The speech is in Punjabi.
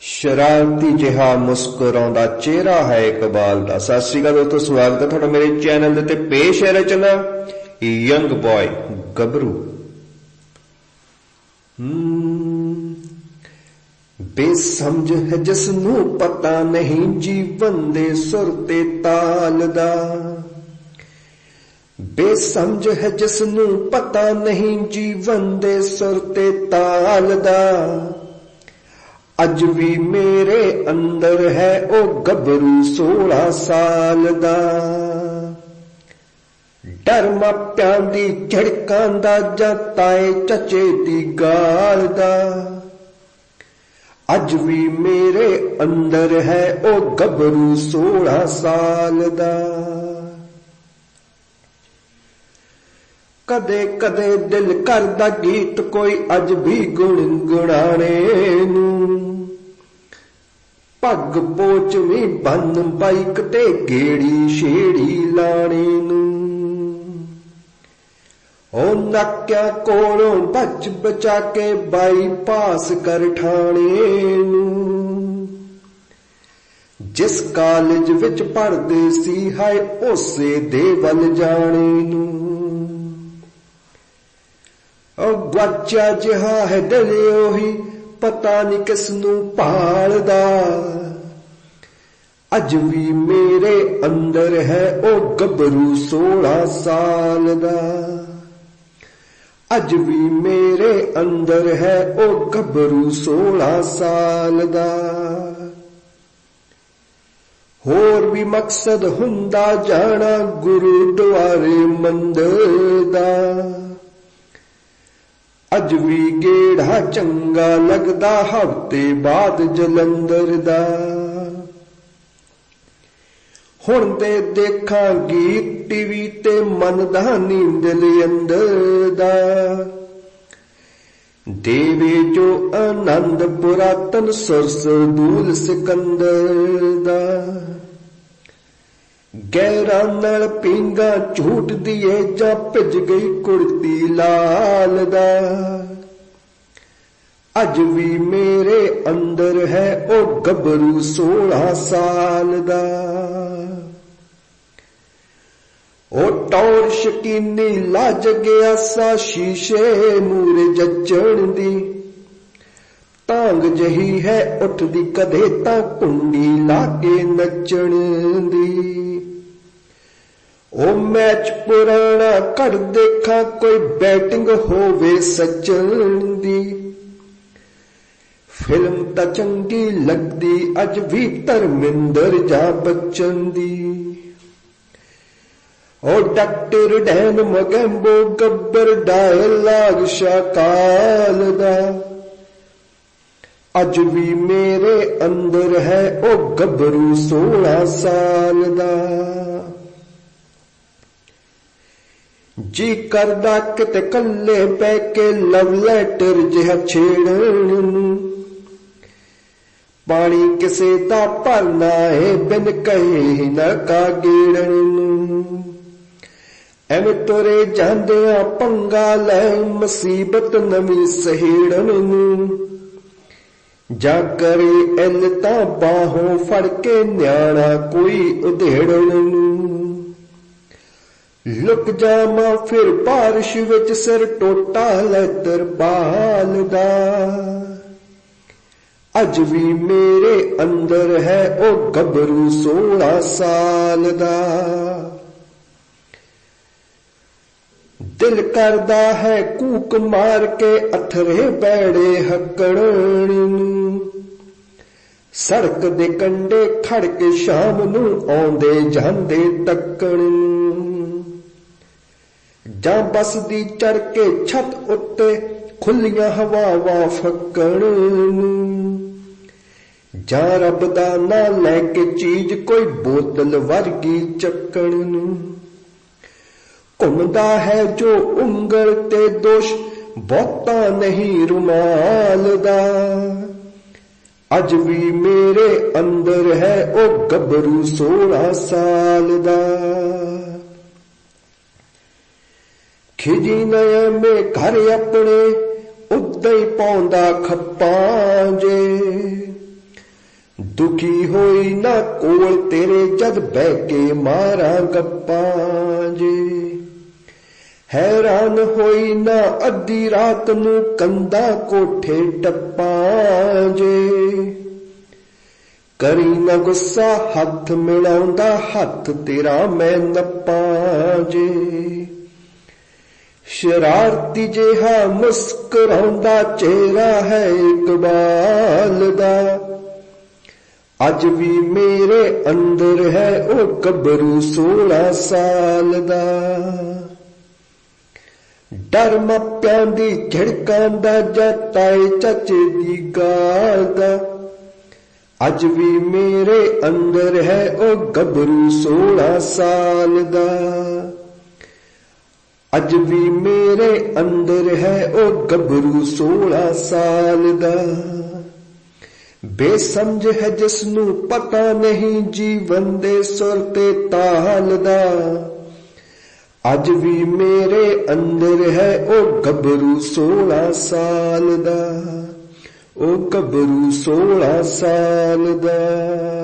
ਸ਼ਰਾਰਤੀ ਜਿਹਾ ਮੁਸਕਰਾਉਂਦਾ ਚਿਹਰਾ ਹੈ ਇਕਬਾਲ ਦਾ। ਸਤਿ ਸ਼੍ਰੀ ਅਕਾਲ ਦੋਸਤੋ, ਸਵਾਗਤ ਹੈ ਤੁਹਾਡਾ ਮੇਰੇ ਚੈਨਲ ਦੇ ਤੇ ਪੇਸ਼ ਹੈ ਰਚਨਾ, ਯੰਗ ਬॉय ਗੱਭਰੂ। ਬੇਸਮਝ ਹੈ ਜਿਸ ਨੂੰ ਪਤਾ ਨਹੀਂ ਜੀਵਨ ਦੇ ਸੁਰ ਤੇ ਤਾਲ ਦਾ। ਬੇਸਮਝ ਹੈ ਜਿਸ ਨੂੰ ਪਤਾ ਨਹੀਂ ਜੀਵਨ ਦੇ ਸੁਰ ਤੇ ਤਾਲ ਦਾ। ਅੱਜ ਵੀ ਮੇਰੇ ਅੰਦਰ ਹੈ ਉਹ ਗੱਭਰੂ 16 ਸਾਲ ਦਾ। ਡਰ ਮਾਪਿਆਂ ਦੀ ਝੜਕਾਂ ਦਾ ਜਾਂ ਤਾਏ ਚਚੇ ਦੀ ਗਾਲ ਦਾ। ਅੱਜ ਵੀ ਮੇਰੇ ਅੰਦਰ ਹੈ ਉਹ ਗੱਭਰੂ 16 ਸਾਲ ਦਾ। ਕਦੇ ਕਦੇ ਦਿਲ ਕਰਦਾ ਗੀਤ ਕੋਈ ਅੱਜ ਵੀ ਗੁਣ ਗੁਣਾਣੇ ਨੂੰ। ਪੱਗ ਪੋਚ ਵੀ ਬੰਨ ਬਾਈਕ ਤੇ ਗੇੜੀ ਛੇੜੀ ਲਾਣੇ ਨੂੰ। ਉਹ ਨੱਕਿਆਂ ਕੋਲੋਂ ਬਚ ਬਚਾ ਕੇ ਬਾਈਪਾਸ ਕਰ ਠਾਣੇ ਨੂੰ। ਜਿਸ ਕਾਲਜ ਵਿੱਚ ਪੜ੍ਹਦੇ ਸੀ ਹਾਏ ਉਸੇ ਦੇ ਵੱਲ ਜਾਣੇ ਨੂੰ। ਉਹ ਗਵਾਚਾ ਜਿਹਾ ਹੈ ਦਿਲ ਉਹੀ ਪਤਾ ਨਹੀਂ ਕਿਸ ਨੂੰ ਭਾਲਦਾ। ਅੱਜ ਵੀ ਮੇਰੇ ਅੰਦਰ ਹੈ ਉਹ ਗੱਭਰੂ 16 ਸਾਲ ਦਾ। ਅੱਜ ਵੀ ਮੇਰੇ ਅੰਦਰ ਹੈ ਉਹ ਗੱਭਰੂ 16 ਸਾਲ ਦਾ। ਹੋਰ ਵੀ ਮਕਸਦ ਹੁੰਦਾ ਜਾਣਾ ਗੁਰੂ ਦੁਆਰੇ ਮੰਦਰ ਦਾ। ਅੱਜ ਵੀ ਗੇੜਾ ਚੰਗਾ ਲੱਗਦਾ, ਹਫ਼ਤੇ ਬਾਅਦ ਜਲੰਧਰ ਦਾ। ਹੁਣ ਤੇ ਦੇਖਾਂ ਗੀਤ ਟੀਵੀ ਤੇ ਮਨ ਦਾ ਨੀਂਦ ਲਈ ਅੰਦਰ ਦਾ। ਦੇਵੇ ਜੋ ਆਨੰਦ ਪੁਰਾਤਨ ਸੁਰਸ ਦੂਲ ਸਿਕੰਦਰ ਦਾ। ਗੈਰਾਂ ਨਾਲ ਪਿੰਗਾ ਝੂਟ ਦੀਏ ਜਾਂ ਭਿੱਜ ਗਈ ਕੁੜਤੀ ਲਾਲ ਦਾ। ਅੱਜ ਵੀ ਮੇਰੇ ਅੰਦਰ ਹੈ ਉਹ ਗੱਭਰੂ 16 ਸਾਲ ਦਾ। ਉਹ ਟੌਰ ਸ਼ਕੀਨੀ ਲੱਜ ਗਿਆ ਸਾ ਸ਼ੀਸ਼ੇ ਮੂਰੇ ਜੱਜਣ ਦੀ। ਤਾਂਗ ਜਹੀ ਹੈ ਉੱਠਦੀ ਕਦੇ ਤਾਂ ਕੁੰਡੀ ਲਾ ਕੇ ਨੱਚਣ ਦੀ। ਉਹ ਮੈਚ ਪੁਰਾਣਾ ਘੜ ਦੇਖਾਂ, ਕੋਈ ਬੈਟਿੰਗ ਹੋਵੇ ਸੱਜਣ ਦੀ। ਫਿਲਮ ਤਾਂ ਚੰਗੀ ਲੱਗਦੀ, ਅੱਜ ਵੀ ਧਰਮਿੰਦਰ ਜਾਂ ਬੱਚਨ ਦੀ। ਉਹ doctor Dan Mogambo, Gabbar dialogue Shakaal ਦਾ। ਅੱਜ ਵੀ ਮੇਰੇ ਅੰਦਰ ਹੈ ਉਹ ਗੱਭਰੂ 16 ਸਾਲ ਦਾ। ਜੀ ਕਰਦਾ ਕਿਤੇ ਕੱਲੇ ਪੈ ਕੇ ਲਵ ਲੈਟਰ ਜਿਹਾ ਛੇੜਣ ਨੂੰ ਪਾਣੀ ਕਿਸੇ ਦਾ ਭਰਨਾ ਏ, ਬਿਨ ਕਹੇ ਨਾ ਕਾ ਕਾਗੇੜਨ। ਨੂੰ ਐਵੇਂ ਜਾਂਦੇ ਆ ਪੰਗਾ ਲੈ, ਮੁਸੀਬਤ ਨਵੀਂ ਸਹੇੜਨ ਨੂੰ। ਜਾ ਕਰੇ ਐਲ ਤਾਂ ਬਾਹੋਂ ਫੜ ਕੇ ਨਿਆਣਾ ਕੋਈ ਉਧੇੜਨ ਨੂੰ। ਲੁਕ ਜਾਵਾਂ ਫਿਰ ਬਾਰਿਸ਼ ਵਿੱਚ ਸਿਰ ਟੋਟਾ ਲੈ ਤਰਪਾਲ ਦਾ। ਅੱਜ ਵੀ ਮੇਰੇ ਅੰਦਰ ਹੈ ਉਹ ਗੱਭਰੂ 16 ਸਾਲ ਦਾ। ਦਿਲ ਕਰਦਾ ਹੈ ਕੂਕ ਮਾਰ ਕੇ ਅਥਰੇ ਬੈੜੇ ਹੱਕੜਨ ਨੂੰ। ਸੜਕ ਦੇ ਕੰਡੇ ਖੜ ਕੇ ਸ਼ਾਮ ਨੂੰ ਆਉਂਦੇ ਜਾਂਦੇ ਤੱਕਣ ਨੂੰ। ਜਾਂ ਬਸ ਦੀ ਚੜ ਕੇ ਛੱਤ ਉੱਤੇ ਖੁੱਲੀਆਂ ਹਵਾਵਾਂ ਫੱਕਣ ਨੂੰ। ਜਾਂ ਰੱਬ ਦਾ ਨਾਂ ਲੈ ਕੇ ਚੀਜ਼ ਕੋਈ ਬੋਤਲ ਵਰਗੀ ਚੱਕਣ ਨੂੰ। ਘੁੰਮਦਾ ਹੈ ਜੋ ਉਂਗਲ ਤੇ ਦੋਸ਼, ਬਹੁਤਾ ਨਹੀਂ ਰੁਮਾਲ ਦਾ। ਅੱਜ ਵੀ ਮੇਰੇ ਅੰਦਰ ਹੈ ਉਹ ਗੱਭਰੂ 16 ਸਾਲ ਦਾ। ਖਿਜੀ ਨਏ ਮੇ ਘਰ ਆਪਣੇ, ਉੱਦਾਂ ਹੀ ਪਾਉਂਦਾ ਖੱਪਾਂ ਜੇ। ਦੁਖੀ ਹੋਈ ਨਾ ਕੋਲ ਤੇਰੇ ਜਦ ਬਹਿ ਕੇ ਮਾਰਾਂ ਗੱਪਾਂ ਜੇ। ਹੈਰਾਨ ਹੋਈ ਨਾ ਅੱਧੀ ਰਾਤ ਨੂੰ ਕੰਦਾ ਕੋਠੇ ਟੱਪਾਂ ਜੇ। ਕਰੀ ਨਾ ਗੁੱਸਾ, ਹੱਥ ਮਿਲਾਉਂਦਾ ਹੱਥ ਤੇਰਾ ਮੈਂ ਨੱਪਾਂ ਜੇ। ਸ਼ਰਾਰਤੀ ਜਿਹਾ ਮੁਸਕਰਾਉਂਦਾ ਚਿਹਰਾ ਹੈ ਇਕਬਾਲ ਦਾ। ਅੱਜ ਵੀ ਮੇਰੇ ਅੰਦਰ ਹੈ ਉਹ ਗੱਭਰੂ 16 ਸਾਲ ਦਾ। ਡਰ ਮੱਪਿਆਂ ਦੀ ਝੜਕਾਂ ਦਾ ਜਤਾਏ ਚਾਚੇ ਦੀ ਗਾਲ ਦਾ। ਅੱਜ ਵੀ ਮੇਰੇ ਅੰਦਰ ਹੈ ਉਹ ਗੱਭਰੂ 16 ਸਾਲ ਦਾ। ਅੱਜ ਵੀ ਮੇਰੇ ਅੰਦਰ ਹੈ ਉਹ ਗੱਭਰੂ 16 ਸਾਲ ਦਾ। ਬੇਸਮਝ ਹੈ ਜਿਸ ਨੂੰ ਪਤਾ ਨਹੀਂ ਜੀਵਨ ਦੇ ਸੁਰ ਤੇ ਤਾਲ ਦਾ। ਅੱਜ ਵੀ ਮੇਰੇ ਅੰਦਰ ਹੈ ਉਹ ਗੱਭਰੂ 16 ਸਾਲ ਦਾ। ਉਹ ਗੱਭਰੂ 16 ਸਾਲ ਦਾ।